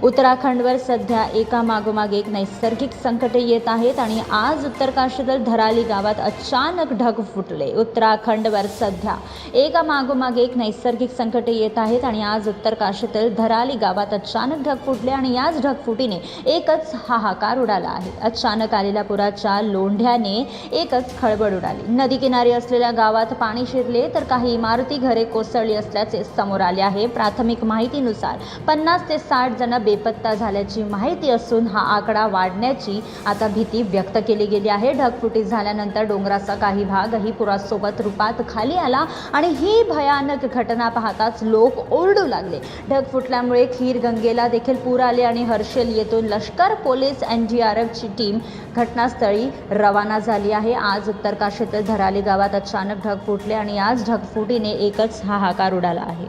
उत्तराखंडवर सध्या एका मागोमाग एक नैसर्गिक संकटे येत आहेत आणि आज उत्तरकाशीतील धराली गावात अचानक ढग फुटले. उत्तराखंडवर सध्या एका मागोमाग एक नैसर्गिक संकटे येत आहेत आणि आज उत्तरकाशीतील धराली गावात अचानक ढग फुटले आणि याच ढगफुटीने एकच हाहाकार उडाला आहे. अचानक आलेल्या पुराच्या लोंढ्याने एकच खळबळ उडाली. नदी किनारी असलेल्या गावात पाणी शिरले तर काही इमारती घरे कोसळली असल्याचे समोर आले आहे. प्राथमिक माहितीनुसार पन्नास ते साठ जण बेपत्ता झाल्याची माहिती असून हा आकडा वाढण्याची आता भीती व्यक्त केली गेली आहे. ढगफुटी झाल्यानंतर डोंगराचा काही भागही पुरासोबत रूपात खाली आला आणि ही भयानक घटना पाहताच लोक ओरडू लागले. ढग फुटल्यामुळे खीरगंगेला देखील पूर आले आणि हर्षेल येथून लष्कर पोलीस एन डी आर एफची टीम घटनास्थळी रवाना झाली आहे. आज उत्तर काशीतील धराली गावात अचानक ढग फुटले आणि आज ढगफुटीने एकच हाहाकार उडाला आहे.